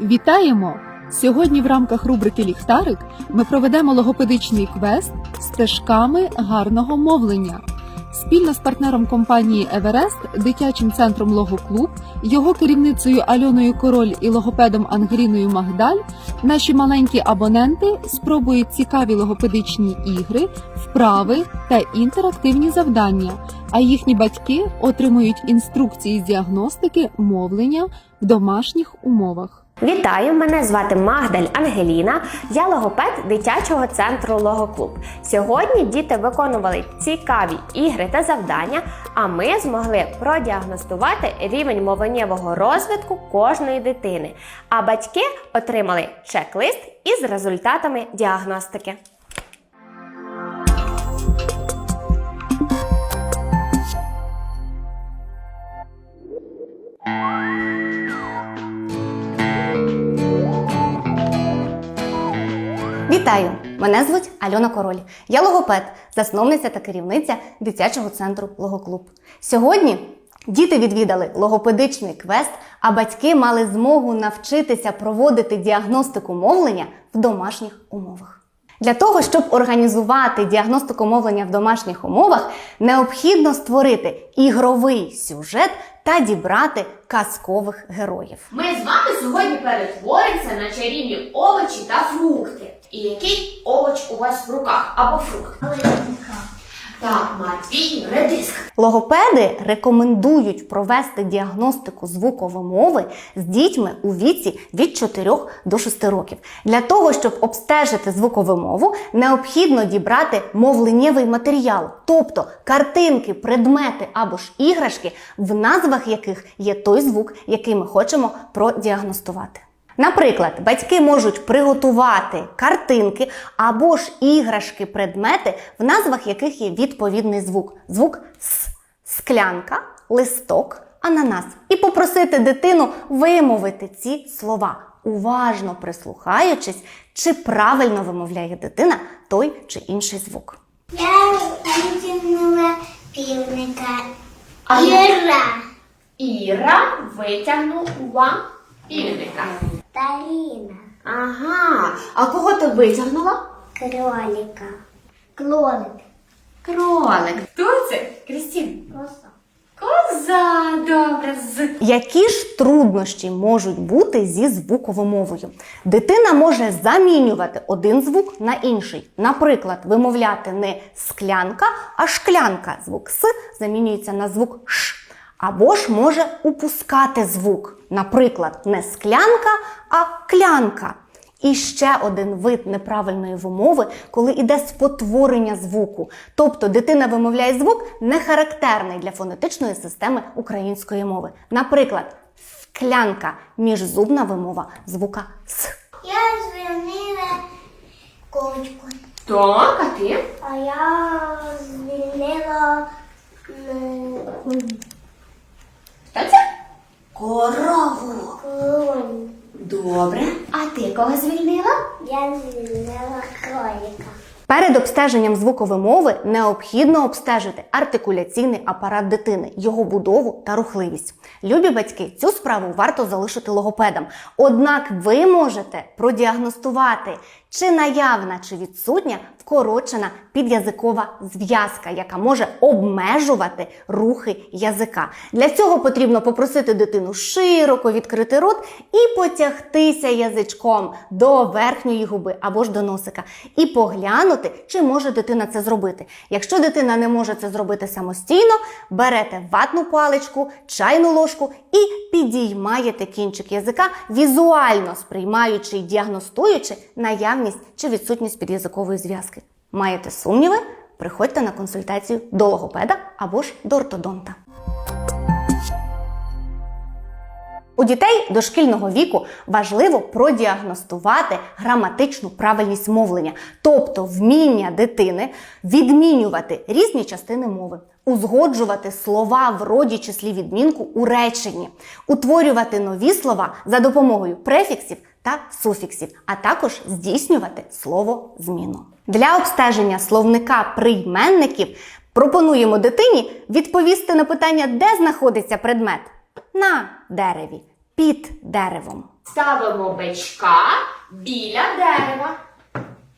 Вітаємо! Сьогодні в рамках рубрики Ліхтарик ми проведемо логопедичний квест стежками гарного мовлення. Спільно з партнером компанії Еверест, дитячим центром Логоклуб, його керівницею Альоною Король і логопедом Ангеліною Магдаль, наші маленькі абоненти спробують цікаві логопедичні ігри, вправи та інтерактивні завдання, а їхні батьки отримують інструкції з діагностики мовлення в домашніх умовах. Вітаю! Мене звати Магдаль Ангеліна. Я логопед дитячого центру Логоклуб. Сьогодні діти виконували цікаві ігри та завдання, а ми змогли продіагностувати рівень мовленнєвого розвитку кожної дитини. А батьки отримали чек-лист із результатами діагностики. Вітаю! Мене звуть Альона Король. Я логопед, засновниця та керівниця дитячого центру Логоклуб. Сьогодні діти відвідали логопедичний квест, а батьки мали змогу навчитися проводити діагностику мовлення в домашніх умовах. Для того, щоб організувати діагностику мовлення в домашніх умовах, необхідно створити ігровий сюжет та дібрати казкових героїв. Ми з вами сьогодні перетворимося на чарівні овочі та фрукти. І який овоч у вас в руках або фрукт? Так, Матвій, редиск. Логопеди рекомендують провести діагностику звуковомови з дітьми у віці від 4 до 6 років. Для того, щоб обстежити звукову мову, необхідно дібрати мовленнєвий матеріал, тобто картинки, предмети або ж іграшки, в назвах яких є той звук, який ми хочемо продіагностувати. Наприклад, батьки можуть приготувати картинки або ж іграшки, предмети, в назвах яких є відповідний звук. Звук С, склянка, листок, ананас. І попросити дитину вимовити ці слова, уважно прислухаючись, чи правильно вимовляє дитина той чи інший звук. Я витягнула півника. Іра. Іра витягнула півника. Таліна. Ага. А кого ти витягнула? Кролика. Клоник. Кролик. Хто це? Крістін. Коса. Коза. Добре. З. Які ж труднощі можуть бути зі звуковомовою? Дитина може замінювати один звук на інший. Наприклад, вимовляти не склянка, а шклянка. Звук С замінюється на звук Ш. Або ж може упускати звук. Наприклад, не склянка, а клянка. І ще один вид неправильної вимови, коли йде спотворення звуку. Тобто дитина вимовляє звук не характерний для фонетичної системи української мови. Наприклад, склянка міжзубна вимова звука С. Я звільнила ковочку. Так, а ти? А я звільнила Хто це? Корову. клонь. Добре. А ти кого звільнила? Я звільнила кролика. Перед обстеженням звукової мови необхідно обстежити артикуляційний апарат дитини, його будову та рухливість. Любі батьки, цю справу варто залишити логопедам. Однак ви можете продіагностувати, чи наявна, чи відсутня вкорочена підязикова зв'язка, яка може обмежувати рухи язика. Для цього потрібно попросити дитину широко відкрити рот і потягтися язичком до верхньої губи або ж до носика, і поглянути, чи може дитина це зробити. Якщо дитина не може це зробити самостійно, берете ватну паличку, чайну ложку і підіймаєте кінчик язика, візуально сприймаючи і діагностуючи наявність чи відсутність підязикової зв'язки. Маєте сумніви? Приходьте на консультацію до логопеда або ж до ортодонта. У дітей дошкільного віку важливо продіагностувати граматичну правильність мовлення, тобто вміння дитини відмінювати різні частини мови, узгоджувати слова в роді числі відмінку у реченні, утворювати нові слова за допомогою префіксів та суфіксів, а також здійснювати слово зміну. Для обстеження словника прийменників пропонуємо дитині відповісти на питання, де знаходиться предмет на дереві, під деревом. Ставимо бичка біля дерева.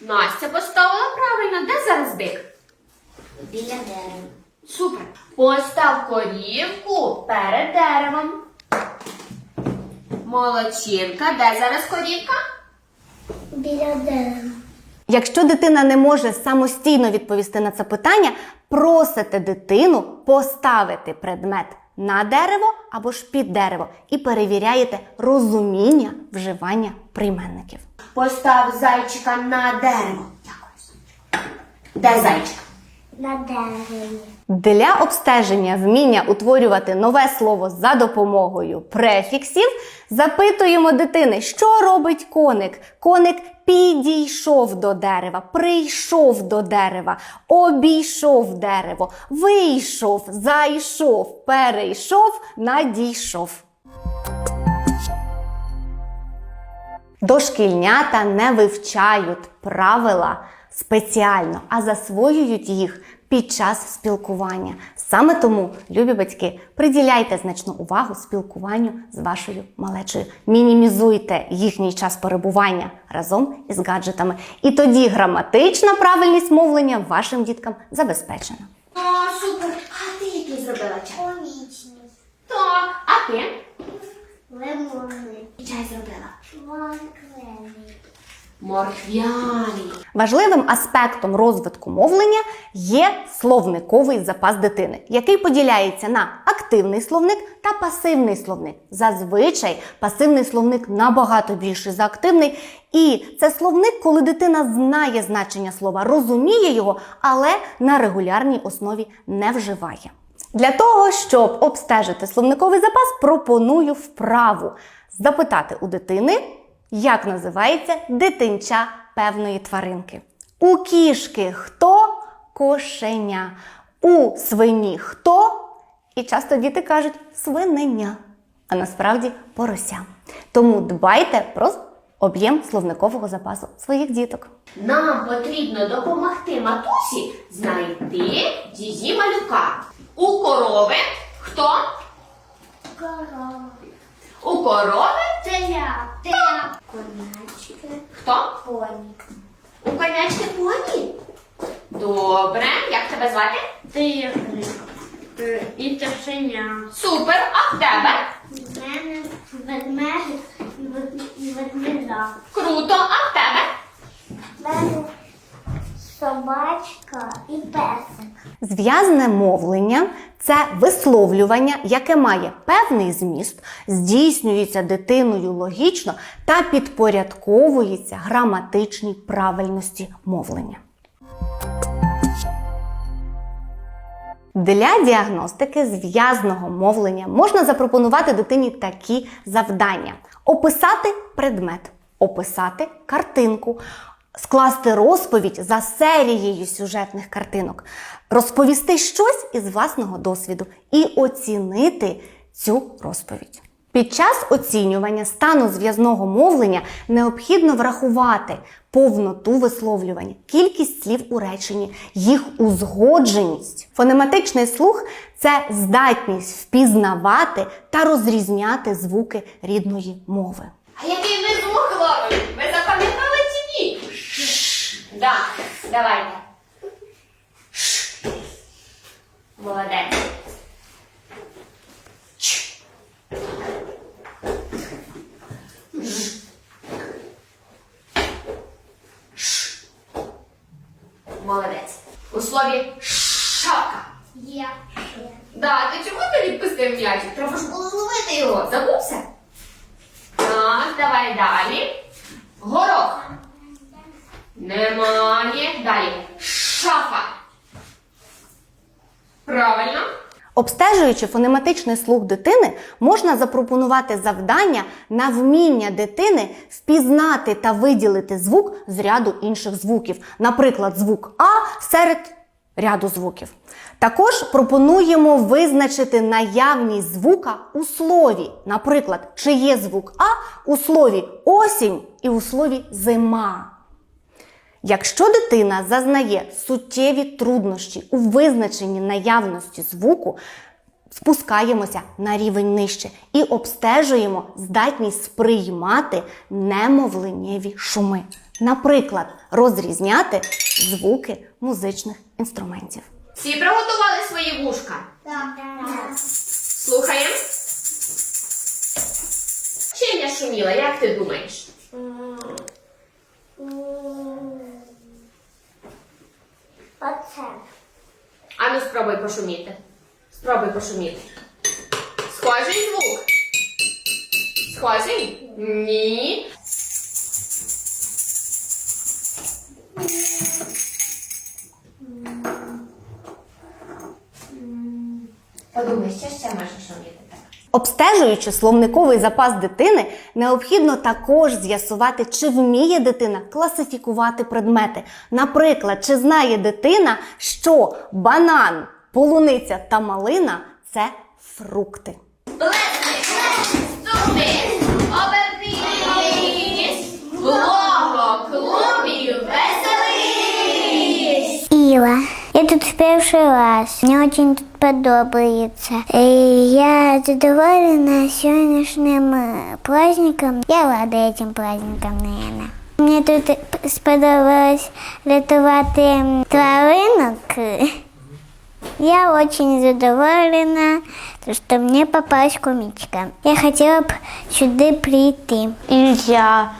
Настя поставила правильно. Де зараз бик? Біля дерева. Супер. Постав корівку перед деревом. Молодчинка. Де зараз корівка? Біля дерева. Якщо дитина не може самостійно відповісти на це питання, просите дитину поставити предмет на дерево або ж під дерево і перевіряєте розуміння вживання прийменників. Постав зайчика на дерево. Дякую. Де зайчик? На дереві. Для обстеження вміння утворювати нове слово за допомогою префіксів запитуємо дитини, що робить коник. Коник підійшов до дерева, прийшов до дерева, обійшов дерево, вийшов, зайшов, перейшов, надійшов. Дошкільнята не вивчають правила спеціально, а засвоюють їх під час спілкування. Саме тому, любі батьки, приділяйте значну увагу спілкуванню з вашою малечою. Мінімізуйте їхній час перебування разом із гаджетами. І тоді граматична правильність мовлення вашим діткам забезпечена. О, супер. А ти який зробила чай? Помічний. Так. А ти? Лимонний. Чай зробила. Морквений. Морквяний. Важливим аспектом розвитку мовлення є словниковий запас дитини, який поділяється на активний словник та пасивний словник. Зазвичай пасивний словник набагато більший за активний, і це словник, коли дитина знає значення слова, розуміє його, але на регулярній основі не вживає. Для того, щоб обстежити словниковий запас, пропоную вправу запитати у дитини, як називається дитинча певної тваринки. У кішки хто кошеня, у свині хто, і часто діти кажуть свиненя, а насправді порося. Тому дбайте про об'єм словникового запасу своїх діток. Нам потрібно допомогти матусі знайти її малюка. У корови хто? Корова. У корови Теля. Теля. Конячки. хто? Поні. У конячки поні. Добре, як тебе звати? Тигри. І пташеня. Супер, а в тебе? У мене ведмедик і вед- і ведмеда. Круто, а в тебе? У мене собачка і песик. Зв'язне мовлення це висловлювання, яке має певний зміст, здійснюється дитиною логічно та підпорядковується граматичній правильності мовлення. Для діагностики зв'язного мовлення можна запропонувати дитині такі завдання: описати предмет, описати картинку, скласти розповідь за серією сюжетних картинок, розповісти щось із власного досвіду і оцінити цю розповідь. Під час оцінювання стану зв'язного мовлення необхідно врахувати повноту висловлювання, кількість слів у реченні, їх узгодженість. Фонематичний слух це здатність впізнавати та розрізняти звуки рідної мови. А який ми звук ловимо? Ви запам'ятали чи ні? Да, давайте. Молодець. Ч. Ш. Молодець. У слові шапка. Є. Да, ти чому ти відпустив м'ячик? Треба ж було ловити його. Забувся? Так, давай далі. Горох. Немає. Далі. Шафа. Правильно. Обстежуючи фонематичний слух дитини, можна запропонувати завдання на вміння дитини впізнати та виділити звук з ряду інших звуків, наприклад, звук А серед ряду звуків. Також пропонуємо визначити наявність звука у слові. Наприклад, чи є звук А у слові осінь і у слові зима. Якщо дитина зазнає суттєві труднощі у визначенні наявності звуку, спускаємося на рівень нижче і обстежуємо здатність сприймати немовленнєві шуми. Наприклад, розрізняти звуки музичних інструментів. Всі приготували свої вушка? Так. Слухаємо. Чим я шуміла, як ти думаєш? Оце. Ану, спробуй пошуміти. Спробуй пошуміти. Схожий звук. Схожий? Ні. Подумай, що ще може шуміти так? Обстежуючи словниковий запас дитини, необхідно також з'ясувати, чи вміє дитина класифікувати предмети. Наприклад, чи знає дитина, що банан, полуниця та малина це фрукти. Плесни, ступи, обернись, в лого клубі веселись. Ила. Я тут в первый раз. Мне очень тут подобается. И я задоволена сегодняшним э, праздником. Я рада этим праздником, наверное. Мне тут сподобалось рятувати м, тваринок. Я очень задоволена, то, что мне попалась комичка. Я хотела б сюди прийти. І я.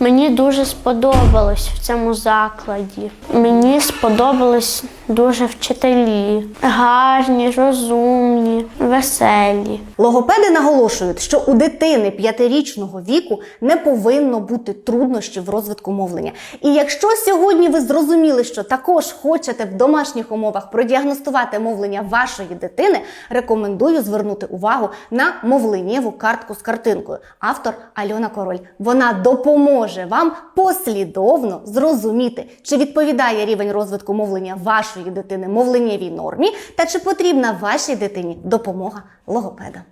Мені дуже сподобалось в цьому закладі. Мені сподобались дуже вчителі. Гарні, розумні, веселі. Логопеди наголошують, що у дитини п'ятирічного віку не повинно бути труднощів в розвитку мовлення. І якщо сьогодні ви зрозуміли, що також хочете в домашніх умовах продіагностувати мовлення вашої дитини, рекомендую звернути увагу на мовленнєву картку з картинкою. Автор Альона Король. Вона допоможе вам послідовно зрозуміти, чи відповідає рівень розвитку мовлення вашої дитини мовленнєвій нормі, та чи потрібна вашій дитині допомога логопеда.